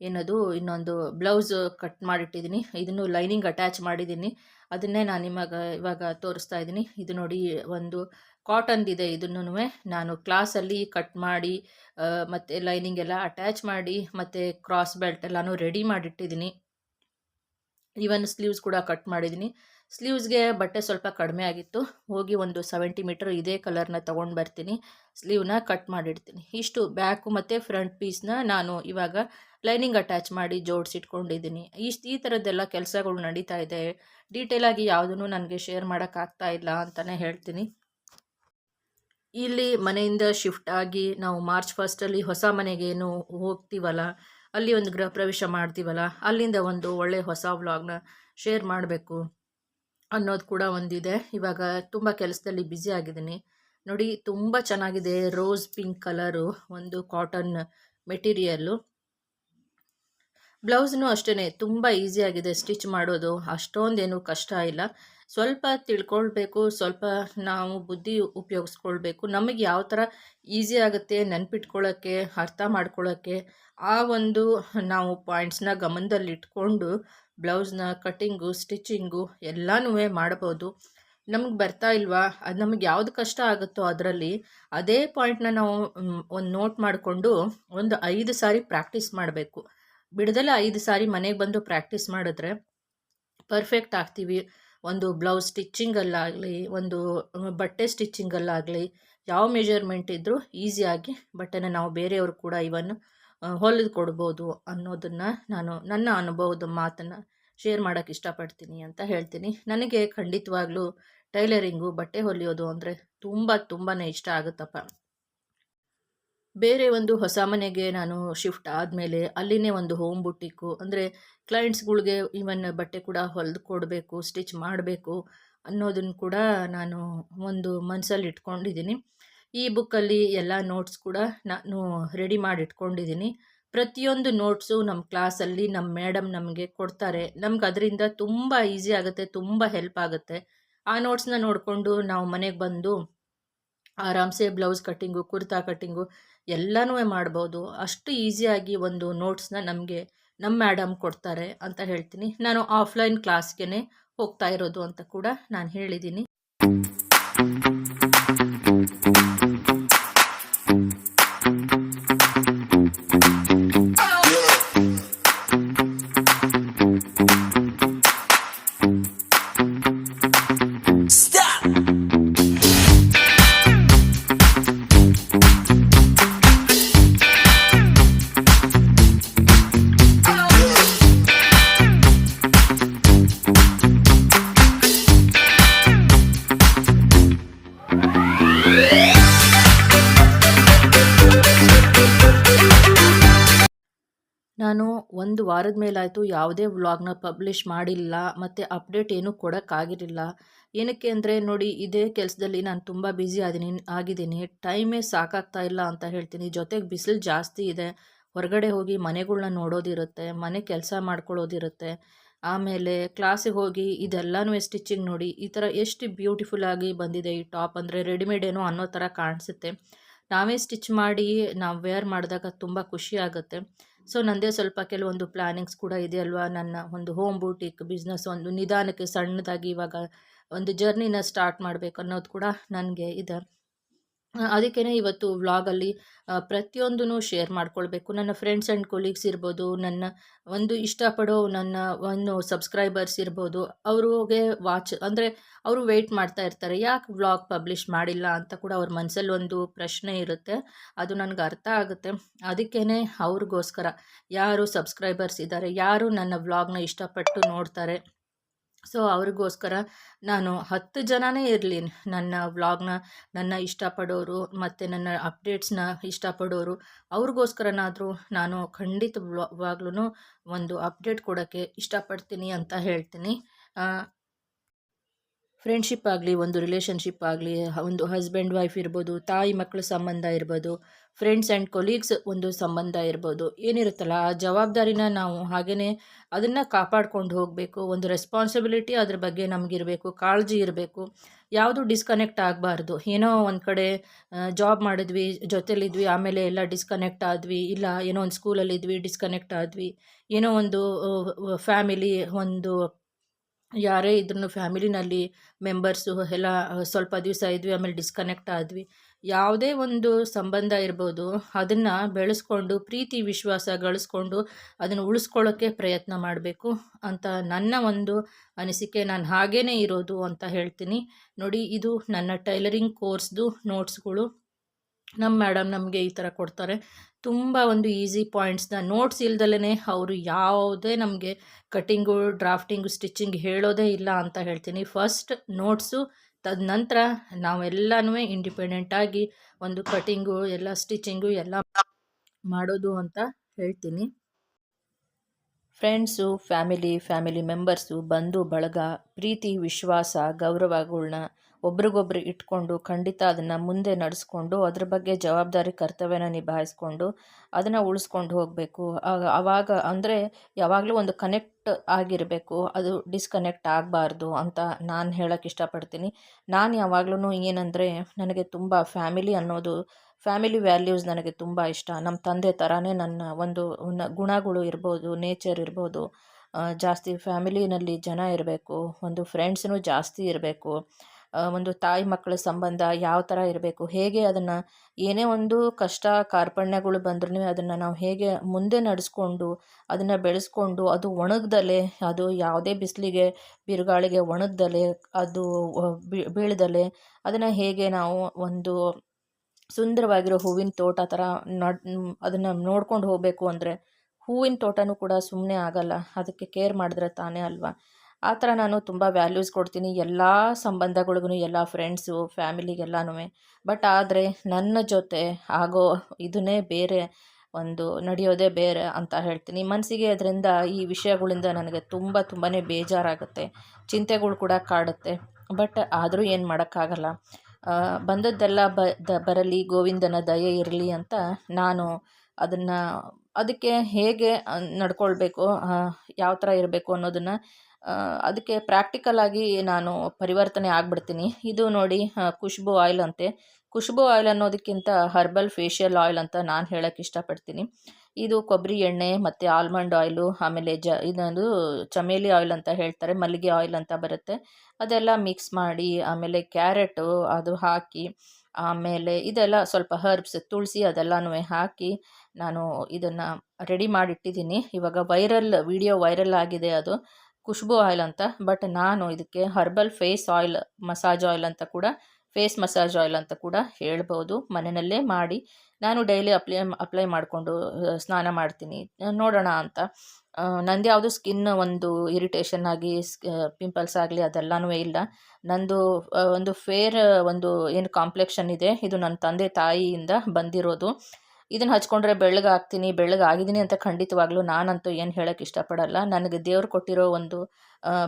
ಏನದು ಇನ್ನೊಂದು ಬ್ಲೌಸ್ ಕಟ್ ಮಾಡಿಟ್ಟಿದ್ದೀನಿ. ಇದನ್ನು ಲೈನಿಂಗ್ ಅಟ್ಯಾಚ್ ಮಾಡಿದ್ದೀನಿ. ಅದನ್ನೇ ನಾನು ನಿಮಗೆ ಇವಾಗ ತೋರಿಸ್ತಾ ಇದ್ದೀನಿ. ಇದು ನೋಡಿ ಒಂದು ಕಾಟನ್ದಿದೆ ಇದನ್ನು ನಾನು ಕ್ಲಾಸಲ್ಲಿ ಕಟ್ ಮಾಡಿ ಮತ್ತು ಲೈನಿಂಗ್ ಎಲ್ಲ ಅಟ್ಯಾಚ್ ಮಾಡಿ, ಮತ್ತು ಕ್ರಾಸ್ ಬೆಲ್ಟ್ ಎಲ್ಲನೂ ರೆಡಿ ಮಾಡಿಟ್ಟಿದ್ದೀನಿ. ಈವನ್ ಸ್ಲೀವ್ಸ್ ಕೂಡ ಕಟ್ ಮಾಡಿದ್ದೀನಿ. ಸ್ಲೀವ್ಸ್ಗೆ ಬಟ್ಟೆ ಸ್ವಲ್ಪ ಕಡಿಮೆ ಆಗಿತ್ತು. ಹೋಗಿ ಒಂದು ಸೆವೆಂಟಿ ಮೀಟರ್ ಇದೇ ಕಲರ್ನ ತೊಗೊಂಡು ಬರ್ತೀನಿ. ಸ್ಲೀವ್ನ ಕಟ್ ಮಾಡಿಡ್ತೀನಿ. ಇಷ್ಟು ಬ್ಯಾಕು ಮತ್ತು ಫ್ರಂಟ್ ಪೀಸ್ನ ನಾನು ಇವಾಗ ಲೈನಿಂಗ್ ಅಟ್ಯಾಚ್ ಮಾಡಿ ಜೋಡಿಸಿಟ್ಕೊಂಡಿದ್ದೀನಿ ಇಷ್ಟು ಈ ಥರದ್ದೆಲ್ಲ ಕೆಲಸಗಳು ನಡೀತಾ ಇದೆ. ಡೀಟೇಲಾಗಿ ಯಾವುದನ್ನು ನನಗೆ ಶೇರ್ ಮಾಡೋಕ್ಕಾಗ್ತಾ ಇಲ್ಲ ಅಂತಲೇ ಹೇಳ್ತೀನಿ. ಇಲ್ಲಿ ಮನೆಯಿಂದ ಶಿಫ್ಟ್ ಆಗಿ ನಾವು ಮಾರ್ಚ್ ಫಸ್ಟಲ್ಲಿ ಹೊಸ ಮನೆಗೇನು ಹೋಗ್ತೀವಲ್ಲ, ಅಲ್ಲಿ ಒಂದು ಗೃಹ ಪ್ರವೇಶ ಮಾಡ್ತೀವಲ್ಲ, ಅಲ್ಲಿಂದ ಒಂದು ಒಳ್ಳೆಯ ಹೊಸ ವ್ಲಾಗ್ನ ಶೇರ್ ಮಾಡಬೇಕು. ಅನ್ನೋದು ಕೂಡ ಒಂದಿದೆ. ಇವಾಗ ತುಂಬ ಕೆಲಸದಲ್ಲಿ ಬ್ಯುಸಿ ಆಗಿದ್ದೀನಿ. ನೋಡಿ, ತುಂಬ ಚೆನ್ನಾಗಿದೆ ರೋಸ್ ಪಿಂಕ್ ಕಲರು ಒಂದು ಕಾಟನ್ ಮೆಟೀರಿಯಲ್ಲು ಬ್ಲೌಸ್ನು ಅಷ್ಟೇ ತುಂಬ ಈಸಿಯಾಗಿದೆ ಸ್ಟಿಚ್ ಮಾಡೋದು. ಅಷ್ಟೊಂದೇನು ಕಷ್ಟ ಇಲ್ಲ. ಸ್ವಲ್ಪ ತಿಳ್ಕೊಳ್ಬೇಕು, ಸ್ವಲ್ಪ ನಾವು ಬುದ್ಧಿ ಉಪಯೋಗಿಸ್ಕೊಳ್ಬೇಕು. ನಮಗೆ ಯಾವ ಥರ ಈಸಿ ಆಗುತ್ತೆ ನೆನ್ಪಿಟ್ಕೊಳ್ಳೋಕ್ಕೆ ಅರ್ಥ ಮಾಡ್ಕೊಳ್ಳೋಕ್ಕೆ ಆ ಒಂದು ನಾವು ಪಾಯಿಂಟ್ಸ್ನ ಗಮನದಲ್ಲಿಟ್ಕೊಂಡು ಬ್ಲೌಸ್ನ, ಕಟ್ಟಿಂಗು ಸ್ಟಿಚಿಂಗು ಎಲ್ಲನೂ ಮಾಡ್ಬೋದು ನಮಗೆ ಬರ್ತಾ ಇಲ್ವಾ? ಅದು ನಮಗೆ ಯಾವುದು ಕಷ್ಟ ಆಗುತ್ತೋ ಅದರಲ್ಲಿ ಅದೇ ಪಾಯಿಂಟ್ನ ನಾವು ಒಂದು ನೋಟ್ ಮಾಡಿಕೊಂಡು ಒಂದು ಐದು ಸಾರಿ ಪ್ರಾಕ್ಟೀಸ್ ಮಾಡಬೇಕು. ಬಿಡದಲ್ಲ ಐದು ಸಾರಿ ಮನೆಗೆ ಬಂದು ಪ್ರಾಕ್ಟೀಸ್ ಮಾಡಿದ್ರೆ ಪರ್ಫೆಕ್ಟ್ ಆಗ್ತೀವಿ. ಒಂದು ಬ್ಲೌಸ್ ಸ್ಟಿಚ್ಚಿಂಗಲ್ಲಾಗಲಿ, ಒಂದು ಬಟ್ಟೆ ಸ್ಟಿಚ್ಚಿಂಗಲ್ಲಾಗಲಿ, ಯಾವ ಮೆಜರ್ಮೆಂಟ್ ಇದ್ದರೂ ಈಸಿಯಾಗಿ ಬಟ್ಟೆನ ನಾವು ಬೇರೆಯವರು ಕೂಡ ಇವನ್ ಹೊಲಿದು ಕೊಡ್ಬೋದು ಅನ್ನೋದನ್ನು ನಾನು ನನ್ನ ಅನುಭವದ ಮಾತನ್ನು ಶೇರ್ ಮಾಡೋಕ್ಕೆ ಇಷ್ಟಪಡ್ತೀನಿ ಅಂತ ಹೇಳ್ತೀನಿ. ನನಗೆ ಖಂಡಿತವಾಗ್ಲೂ ಟೈಲರಿಂಗು, ಬಟ್ಟೆ ಹೊಲಿಯೋದು ಅಂದರೆ ತುಂಬ ತುಂಬಾ ಇಷ್ಟ ಆಗುತ್ತಪ್ಪ. ಬೇರೆ ಒಂದು ಹೊಸ ಮನೆಗೆ ನಾನು ಶಿಫ್ಟ್ ಆದಮೇಲೆ ಅಲ್ಲಿನೇ ಒಂದು ಹೋಮ್ ಬುಟ್ಟಿಕ್ಕು ಅಂದರೆ ಕ್ಲೈಂಟ್ಸ್ಗಳಿಗೆ ಇವನ್ ಬಟ್ಟೆ ಕೂಡ ಹೊಲಿದು ಕೊಡಬೇಕು ಸ್ಟಿಚ್ ಮಾಡಬೇಕು ಅನ್ನೋದನ್ನು ಕೂಡ ನಾನು ಒಂದು ಮನಸ್ಸಲ್ಲಿ ಇಟ್ಕೊಂಡಿದ್ದೀನಿ. ಈ ಬುಕ್ಕಲ್ಲಿ ಎಲ್ಲ ನೋಟ್ಸ್ ಕೂಡ ನಾನು ರೆಡಿ ಮಾಡಿ ಇಟ್ಕೊಂಡಿದ್ದೀನಿ ಪ್ರತಿಯೊಂದು ನೋಟ್ಸು ನಮ್ಮ ಕ್ಲಾಸಲ್ಲಿ ನಮ್ಮ ಮೇಡಮ್ ನಮಗೆ ಕೊಡ್ತಾರೆ. ನಮ್ಗೆ ಅದರಿಂದ ತುಂಬ ಈಸಿ ಆಗುತ್ತೆ, ತುಂಬ ಹೆಲ್ಪ್ ಆಗುತ್ತೆ. ಆ ನೋಟ್ಸ್ನ ನೋಡಿಕೊಂಡು ನಾವು ಮನೆಗೆ ಬಂದು ಆರಾಮ್ಸೆ ಬ್ಲೌಸ್ ಕಟ್ಟಿಂಗು ಕುರ್ತಾ ಕಟ್ಟಿಂಗು ಎಲ್ಲನೂ ಮಾಡ್ಬೋದು. ಅಷ್ಟು ಈಸಿಯಾಗಿ ಒಂದು ನೋಟ್ಸ್ನ ನಮಗೆ ನಮ್ಮ ಮ್ಯಾಡಮ್ ಕೊಡ್ತಾರೆ ಅಂತ ಹೇಳ್ತೀನಿ. ನಾನು ಆಫ್ಲೈನ್ ಕ್ಲಾಸ್ಗೆ ಹೋಗ್ತಾ ಇರೋದು ಅಂತ ಕೂಡ ನಾನು ಹೇಳಿದ್ದೀನಿ ನಾನು ಒಂದು ವಾರದ ಮೇಲಾಯಿತು ಯಾವುದೇ ವ್ಲಾಗ್ನ ಪಬ್ಲಿಷ್ ಮಾಡಿಲ್ಲ, ಮತ್ತು ಅಪ್ಡೇಟ್ ಏನೂ ಕೊಡೋಕ್ಕಾಗಿರಲಿಲ್ಲ. ಏನಕ್ಕೆ ಅಂದರೆ ನೋಡಿ, ಇದೇ ಕೆಲಸದಲ್ಲಿ ನಾನು ತುಂಬ ಬ್ಯುಸಿ ಆದೀನಿ, ಆಗಿದ್ದೀನಿ. ಟೈಮೇ ಸಾಕಾಗ್ತಾ ಇಲ್ಲ ಅಂತ ಹೇಳ್ತೀನಿ. ಜೊತೆಗೆ ಬಿಸಿಲು ಜಾಸ್ತಿ ಇದೆ. ಹೊರಗಡೆ ಹೋಗಿ ಮನೆಗಳ್ನ ನೋಡೋದಿರುತ್ತೆ, ಮನೆ ಕೆಲಸ ಮಾಡ್ಕೊಳ್ಳೋದಿರುತ್ತೆ ಆಮೇಲೆ ಕ್ಲಾಸಿಗೆ ಹೋಗಿ ಇದೆಲ್ಲನೂ ಸ್ಟಿಚಿಂಗ್ ನೋಡಿ, ಈ ಥರ ಎಷ್ಟು ಬ್ಯೂಟಿಫುಲ್ ಆಗಿ ಬಂದಿದೆ ಈ ಟಾಪ್ ಅಂದರೆ ರೆಡಿಮೇಡ್ ಏನೋ ಅನ್ನೋ ಥರ ಕಾಣಿಸುತ್ತೆ. ನಾವೇ ಸ್ಟಿಚ್ ಮಾಡಿ, ನಾವು ವೇರ್ ಮಾಡಿದಾಗ ತುಂಬ ಖುಷಿ ಆಗುತ್ತೆ. ಸೊ ನನ್ನದೇ ಸ್ವಲ್ಪ ಕೆಲವೊಂದು ಪ್ಲಾನಿಂಗ್ಸ್ ಕೂಡ ಇದೆ ಅಲ್ವಾ? ನನ್ನ ಒಂದು ಹೋಮ್ ಬೂಟಿಕ್ ಬಿಸ್ನೆಸ್ ಒಂದು ನಿಧಾನಕ್ಕೆ ಸಣ್ಣದಾಗಿ ಇವಾಗ ಒಂದು ಜರ್ನಿನ ಸ್ಟಾರ್ಟ್ ಮಾಡಬೇಕು ಅನ್ನೋದು ಕೂಡ ನನಗೆ ಇದೆ. ಅದಕ್ಕೇ ಇವತ್ತು ವ್ಲಾಗಲ್ಲಿ ಪ್ರತಿಯೊಂದೂ ಶೇರ್ ಮಾಡ್ಕೊಳ್ಬೇಕು. ನನ್ನ ಫ್ರೆಂಡ್ಸ್ ಆ್ಯಂಡ್ ಕೊಲೀಗ್ಸ್ ಇರ್ಬೋದು, ನನ್ನ ಒಂದು ಇಷ್ಟಪಡೋ ನನ್ನ ಒಂದು ಸಬ್ಸ್ಕ್ರೈಬರ್ಸ್ ಇರ್ಬೋದು, ಅವ್ರಿಗೆ ವಾಚ್ ಅಂದರೆ ಅವರು ವೆಯ್ಟ್ ಮಾಡ್ತಾ ಇರ್ತಾರೆ. ಯಾಕೆ ವ್ಲಾಗ್ ಪಬ್ಲಿಷ್ ಮಾಡಿಲ್ಲ ಅಂತ ಕೂಡ ಅವ್ರ ಮನಸ್ಸಲ್ಲಿ ಒಂದು ಪ್ರಶ್ನೆ ಇರುತ್ತೆ. ಅದು ನನಗೆ ಅರ್ಥ ಆಗುತ್ತೆ. ಅದಕ್ಕೇ ಅವ್ರಿಗೋಸ್ಕರ ಯಾರು ಸಬ್ಸ್ಕ್ರೈಬರ್ಸ್ ಇದ್ದಾರೆ, ಯಾರು ನನ್ನ ವ್ಲಾಗ್ನ ಇಷ್ಟಪಟ್ಟು ನೋಡ್ತಾರೆ ಸೊ, ಅವ್ರಿಗೋಸ್ಕರ ನಾನು ಹತ್ತು ಜನನೇ ಇರಲಿ ನನ್ನ ವ್ಲಾಗ್ನ ನನ್ನ ಇಷ್ಟಪಡೋರು ಮತ್ತು ನನ್ನ ಅಪ್ಡೇಟ್ಸ್ನ ಇಷ್ಟಪಡೋರು. ಅವ್ರಿಗೋಸ್ಕರನಾದರೂ ನಾನು ಖಂಡಿತ ವ್ಲಾಗ್ಲೂ ಒಂದು ಅಪ್ಡೇಟ್ ಕೊಡೋಕ್ಕೆ ಇಷ್ಟಪಡ್ತೀನಿ ಅಂತ ಹೇಳ್ತೀನಿ. ಫ್ರೆಂಡ್ಶಿಪ್ ಆಗಲಿ, ಒಂದು ರಿಲೇಷನ್ಶಿಪ್ ಆಗಲಿ, ಒಂದು ಹಸ್ಬೆಂಡ್ ವೈಫ್ ಇರ್ಬೋದು, ತಾಯಿ ಮಕ್ಕಳ ಸಂಬಂಧ ಇರ್ಬೋದು ಫ್ರೆಂಡ್ಸ್ ಆ್ಯಂಡ್ ಕೊಲೀಗ್ಸ್ ಒಂದು ಸಂಬಂಧ ಇರ್ಬೋದು, ಏನಿರುತ್ತಲ್ಲ, ಆ ಜವಾಬ್ದಾರಿನ ನಾವು ಹಾಗೆಯೇ ಅದನ್ನು ಕಾಪಾಡ್ಕೊಂಡು ಹೋಗಬೇಕು. ಒಂದು ರೆಸ್ಪಾನ್ಸಿಬಿಲಿಟಿ ಅದ್ರ ಬಗ್ಗೆ ನಮಗಿರಬೇಕು, ಕಾಳಜಿ ಇರಬೇಕು. ಯಾವುದು ಡಿಸ್ಕನೆಕ್ಟ್ ಆಗಬಾರ್ದು. ಏನೋ ಒಂದು ಕಡೆ ಜಾಬ್ ಮಾಡಿದ್ವಿ, ಜೊತೆಲಿದ್ವಿ, ಆಮೇಲೆ ಎಲ್ಲ ಡಿಸ್ಕನೆಕ್ಟ್ ಆದ್ವಿ, ಇಲ್ಲ ಏನೋ ಒಂದು ಸ್ಕೂಲಲ್ಲಿದ್ವಿ ಡಿಸ್ಕನೆಕ್ಟ್ ಆದ್ವಿ. ಏನೋ ಒಂದು ಫ್ಯಾಮಿಲಿ ಒಂದು ಯಾರೇ ಇದ್ರೂ ಫ್ಯಾಮಿಲಿನಲ್ಲಿ ಮೆಂಬರ್ಸು ಎಲ್ಲ, ಸ್ವಲ್ಪ ದಿವಸ ಇದ್ವಿ, ಆಮೇಲೆ ಡಿಸ್ಕನೆಕ್ಟ್ ಆದ್ವಿ. ಯಾವುದೇ ಒಂದು ಸಂಬಂಧ ಇರ್ಬೋದು, ಅದನ್ನು ಬೆಳೆಸ್ಕೊಂಡು, ಪ್ರೀತಿ, ವಿಶ್ವಾಸ ಗಳಿಸ್ಕೊಂಡು ಅದನ್ನು ಉಳಿಸ್ಕೊಳ್ಳೋಕ್ಕೆ ಪ್ರಯತ್ನ ಮಾಡಬೇಕು ಅಂತ ನನ್ನ ಒಂದು ಅನಿಸಿಕೆ. ನಾನು ಹಾಗೇ ಇರೋದು ಅಂತ ಹೇಳ್ತೀನಿ. ನೋಡಿ, ಇದು ನನ್ನ ಟೈಲರಿಂಗ್ ಕೋರ್ಸ್ದು ನೋಟ್ಸ್ಗಳು. ನಮ್ಮ ಮೇಡಮ್ ನಮಗೆ ಈ ಥರ ಕೊಡ್ತಾರೆ. ತುಂಬ ಒಂದು ಈಸಿ ಪಾಯಿಂಟ್ಸ್ನ ನೋಟ್ಸ್ ಇಲ್ದಲೇ ಅವರು ಯಾವುದೇ ನಮಗೆ ಕಟ್ಟಿಂಗು, ಡ್ರಾಫ್ಟಿಂಗು ಸ್ಟಿಚಿಂಗ್ ಹೇಳೋದೇ ಇಲ್ಲ ಅಂತ ಹೇಳ್ತೀನಿ. ಫಸ್ಟ್ ನೋಟ್ಸು, ತದನಂತರ ನಾವೆಲ್ಲನೂ ಇಂಡಿಪೆಂಡೆಂಟಾಗಿ ಒಂದು ಕಟ್ಟಿಂಗು, ಎಲ್ಲ ಸ್ಟಿಚಿಂಗು ಎಲ್ಲ ಮಾಡೋದು ಅಂತ ಹೇಳ್ತೀನಿ. ಫ್ರೆಂಡ್ಸು, ಫ್ಯಾಮಿಲಿ ಫ್ಯಾಮಿಲಿ ಮೆಂಬರ್ಸು, ಬಂಧು, ಬಳಗ, ಪ್ರೀತಿ, ವಿಶ್ವಾಸ ಗೌರವಗಳ್ನ ಒಬ್ರಿಗೊಬ್ರು ಇಟ್ಕೊಂಡು ಖಂಡಿತ ಅದನ್ನು ಮುಂದೆ ನಡೆಸ್ಕೊಂಡು ಅದ್ರ ಬಗ್ಗೆ ಜವಾಬ್ದಾರಿ ಕರ್ತವ್ಯನ ನಿಭಾಯಿಸ್ಕೊಂಡು ಅದನ್ನು ಉಳಿಸ್ಕೊಂಡು ಹೋಗಬೇಕು. ಆವಾಗ ಅಂದರೆ ಯಾವಾಗಲೂ ಒಂದು ಕನೆಕ್ಟ್ ಆಗಿರಬೇಕು. ಅದು ಡಿಸ್ಕನೆಕ್ಟ್ ಆಗಬಾರ್ದು ಅಂತ ನಾನು ಹೇಳೋಕ್ಕೆ ಇಷ್ಟಪಡ್ತೀನಿ. ನಾನು ಯಾವಾಗ್ಲೂ ಏನಂದರೆ ನನಗೆ ತುಂಬ ಫ್ಯಾಮಿಲಿ ಅನ್ನೋದು ಫ್ಯಾಮಿಲಿ ವ್ಯಾಲ್ಯೂಸ್ ನನಗೆ ತುಂಬ ಇಷ್ಟ. ನಮ್ಮ ತಂದೆ ಥರನೇ ನನ್ನ ಒಂದು ಗುಣಗಳು ಇರ್ಬೋದು ನೇಚರ್ ಇರ್ಬೋದು. ಜಾಸ್ತಿ ಫ್ಯಾಮಿಲಿನಲ್ಲಿ ಜನ ಇರಬೇಕು, ಒಂದು ಫ್ರೆಂಡ್ಸ್ನೂ ಜಾಸ್ತಿ ಇರಬೇಕು. ಒಂದು ತಾಯಿ ಮಕ್ಕಳ ಸಂಬಂಧ ಯಾವ ಥರ ಇರಬೇಕು, ಹೇಗೆ ಅದನ್ನು, ಏನೇ ಒಂದು ಕಷ್ಟ ಕಾರ್ಪಣ್ಯಗಳು ಬಂದ್ರೂ ಅದನ್ನು ನಾವು ಹೇಗೆ ಮುಂದೆ ನಡೆಸ್ಕೊಂಡು, ಅದನ್ನು ಬೆಳೆಸ್ಕೊಂಡು, ಅದು ಒಣಗ್ದಲೆ, ಅದು ಯಾವುದೇ ಬಿಸಿಲಿಗೆ, ಬಿರುಗಾಳಿಗೆ ಒಣಗ್ದಲೆ, ಅದು ಬೀಳ್ದಲೆ, ಅದನ್ನು ಹೇಗೆ ನಾವು ಒಂದು ಸುಂದರವಾಗಿರೋ ಹೂವಿನ ತೋಟ ಥರ ನಡ್, ಅದನ್ನು ನೋಡ್ಕೊಂಡು ಹೋಗಬೇಕು ಅಂದರೆ, ಹೂವಿನ ತೋಟನೂ ಕೂಡ ಸುಮ್ಮನೆ ಆಗಲ್ಲ, ಅದಕ್ಕೆ ಕೇರ್ ಮಾಡಿದ್ರೆ ತಾನೇ ಅಲ್ವಾ? ಆ ಥರ ನಾನು ತುಂಬ ವ್ಯಾಲ್ಯೂಸ್ ಕೊಡ್ತೀನಿ ಎಲ್ಲ ಸಂಬಂಧಗಳಿಗೂ ಎಲ್ಲ ಫ್ರೆಂಡ್ಸು ಫ್ಯಾಮಿಲಿಗೆಲ್ಲನೂ ಬಟ್ ಆದರೆ ನನ್ನ ಜೊತೆ ಆಗೋ ಇದನ್ನೇ ಬೇರೆ ಒಂದು ನಡೆಯೋದೇ ಬೇರೆ ಅಂತ ಹೇಳ್ತೀನಿ. ಮನಸ್ಸಿಗೆ ಅದರಿಂದ ಈ ವಿಷಯಗಳಿಂದ ನನಗೆ ತುಂಬ ತುಂಬಾ ಬೇಜಾರಾಗುತ್ತೆ. ಚಿಂತೆಗಳು ಕೂಡ ಕಾಡುತ್ತೆ. ಬಟ್ ಆದರೂ ಏನು ಮಾಡೋಕ್ಕಾಗಲ್ಲ. ಬಂದದ್ದೆಲ್ಲ ಬ ಬರಲಿ, ಗೋವಿಂದನ ದಯೆ ಇರಲಿ ಅಂತ ನಾನು ಅದನ್ನು, ಅದಕ್ಕೆ ಹೇಗೆ ನಡ್ಕೊಳ್ಬೇಕು ಯಾವ ಥರ ಇರಬೇಕು ಅನ್ನೋದನ್ನು ಅದಕ್ಕೆ ಪ್ರಾಕ್ಟಿಕಲ್ ಆಗಿ ನಾನು ಪರಿವರ್ತನೆ ಆಗಿಬಿಡ್ತೀನಿ. ಇದು ನೋಡಿ ಖುಷ್ಬು ಆಯಿಲ್ ಅಂತೆ. ಖುಷ್ಬು ಆಯಿಲ್ ಅನ್ನೋದಕ್ಕಿಂತ ಹರ್ಬಲ್ ಫೇಶಿಯಲ್ ಆಯಿಲ್ ಅಂತ ನಾನು ಹೇಳೋಕ್ಕೆ ಇಷ್ಟಪಡ್ತೀನಿ. ಇದು ಕೊಬ್ಬರಿ ಎಣ್ಣೆ, ಮತ್ತು ಆಲ್ಮಂಡ್ ಆಯಿಲು ಆಮೇಲೆ ಜ, ಇದೊಂದು ಚಮೇಲಿ ಆಯಿಲ್ ಅಂತ ಹೇಳ್ತಾರೆ, ಮಲ್ಲಿಗೆ ಆಯಿಲ್ ಅಂತ ಬರುತ್ತೆ. ಅದೆಲ್ಲ ಮಿಕ್ಸ್ ಮಾಡಿ, ಆಮೇಲೆ ಕ್ಯಾರೆಟು ಅದು ಹಾಕಿ, ಆಮೇಲೆ ಇದೆಲ್ಲ ಸ್ವಲ್ಪ ಹರ್ಬ್ಸ್ ತುಳಸಿ ಅದೆಲ್ಲನೂ ಹಾಕಿ ನಾನು ಇದನ್ನು ರೆಡಿ ಮಾಡಿಟ್ಟಿದ್ದೀನಿ. ಇವಾಗ ವೈರಲ್ ವಿಡಿಯೋ ವೈರಲ್ ಆಗಿದೆ ಅದು. ಖುಷ್ಬು ಆಯಿಲ್ ಅಂತ ಬಟ್ ನಾನು ಇದಕ್ಕೆ herbal face oil massage oil ಅಂತ ಕೂಡ ಫೇಸ್ ಮಸಾಜ್ ಆಯಿಲ್ ಅಂತ ಕೂಡ ಹೇಳ್ಬೋದು. ಮನೆಯಲ್ಲೇ ಮಾಡಿ ನಾನು ಡೈಲಿ ಅಪ್ಲೈ ಅಪ್ಲೈ ಮಾಡಿಕೊಂಡು ಸ್ನಾನ ಮಾಡ್ತೀನಿ. ನೋಡೋಣ ಅಂತ. ನಂದು ಯಾವುದು ಸ್ಕಿನ್ ಒಂದು ಇರಿಟೇಷನ್ ಆಗಿ ಪಿಂಪಲ್ಸ್ ಆಗಲಿ ಅದೆಲ್ಲನೂ ಇಲ್ಲ. ನಂದು ಒಂದು ಫೇರ್ ಒಂದು ಏನು ಕಾಂಪ್ಲೆಕ್ಷನ್ ಇದೆ, ಇದು ನನ್ನ ತಂದೆ ತಾಯಿಯಿಂದ ಬಂದಿರೋದು. ಇದನ್ನು ಹಚ್ಕೊಂಡ್ರೆ ಬೆಳ್ಳಗಾಗ್ತೀನಿ ಬೆಳ್ಳಗಾಗಿದ್ದೀನಿ ಅಂತ ಖಂಡಿತವಾಗ್ಲೂ ನಾನಂತೂ ಏನು ಹೇಳೋಕ್ಕೆ ಇಷ್ಟಪಡಲ್ಲ. ನನಗೆ ದೇವ್ರು ಕೊಟ್ಟಿರೋ ಒಂದು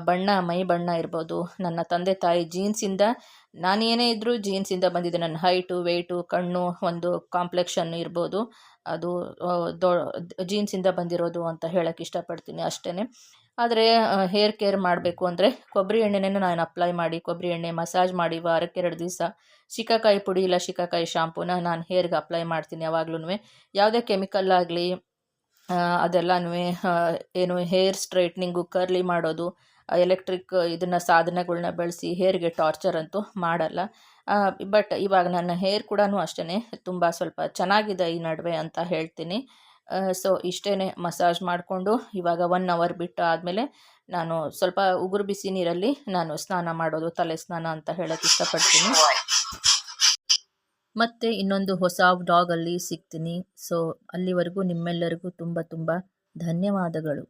ಬಣ್ಣ, ಮೈ ಬಣ್ಣ ಇರ್ಬೋದು. ನನ್ನ ತಂದೆ ತಾಯಿ ಜೀನ್ಸಿಂದ, ನಾನು ಏನೇ ಇದ್ದರೂ ಜೀನ್ಸಿಂದ ಬಂದಿದೆ. ನನ್ನ ಹೈಟು ವೆಯ್ಟು ಕಣ್ಣು ಒಂದು ಕಾಂಪ್ಲೆಕ್ಷನ್ ಇರ್ಬೋದು. ಅದು ದೊ, ಜೀನ್ಸಿಂದ ಬಂದಿರೋದು ಅಂತ ಹೇಳೋಕ್ಕೆ ಇಷ್ಟಪಡ್ತೀನಿ ಅಷ್ಟೇ ಆದರೆ ಹೇರ್ ಕೇರ್ ಮಾಡಬೇಕು ಅಂದರೆ ಕೊಬ್ಬರಿ ಎಣ್ಣೆನೇ ನಾನು ಅಪ್ಲೈ ಮಾಡಿ, ಕೊಬ್ಬರಿ ಎಣ್ಣೆ ಮಸಾಜ್ ಮಾಡಿ ವಾರಕ್ಕೆ ಎರಡು ದಿವಸ. ಶಿಕಾಕಾಯಿ ಪುಡಿ ಇಲ್ಲ ಶಿಕಾಕಾಯಿ ಶಾಂಪೂನ ನಾನು ಹೇರ್ಗೆ ಅಪ್ಲೈ ಮಾಡ್ತೀನಿ ಯಾವಾಗ್ಲೂ ಯಾವುದೇ ಕೆಮಿಕಲ್ ಆಗಲಿ ಅದೆಲ್ಲನೂ ಏನು ಹೇರ್ ಸ್ಟ್ರೈಟ್ನಿಂಗು ಕರ್ಲಿ ಮಾಡೋದು ಎಲೆಕ್ಟ್ರಿಕ್ ಇದನ್ನು ಸಾಧನಗಳನ್ನ ಬಳಸಿ ಹೇರ್ಗೆ ಟಾರ್ಚರ್ ಅಂತೂ ಮಾಡಲ್ಲ. ಬಟ್ ಇವಾಗ ನನ್ನ ಹೇರ್ ಕೂಡ ಅಷ್ಟೇ ತುಂಬ ಸ್ವಲ್ಪ ಚೆನ್ನಾಗಿದೆ ಈ ನಡುವೆ ಅಂತ ಹೇಳ್ತೀನಿ. ಸೊ ಇಷ್ಟೇ ಮಸಾಜ್ ಮಾಡಿಕೊಂಡು ಇವಾಗ ಒನ್ ಅವರ್ ಬಿಟ್ಟು ಆದಮೇಲೆ ನಾನು ಸ್ವಲ್ಪ ಉಗುರು ಬಿಸಿ ನೀರಲ್ಲಿ ನಾನು ಸ್ನಾನ ಮಾಡೋದು, ತಲೆ ಸ್ನಾನ ಅಂತ ಹೇಳೋಕ್ಕೆ ಇಷ್ಟಪಡ್ತೀನಿ. ಮತ್ತೆ ಇನ್ನೊಂದು ಹೊಸ ವ್ಲಾಗಲ್ಲಿ ಸಿಗ್ತೀನಿ. ಸೊ ಅಲ್ಲಿವರೆಗೂ ನಿಮ್ಮೆಲ್ಲರಿಗೂ ತುಂಬ ತುಂಬ ಧನ್ಯವಾದಗಳು.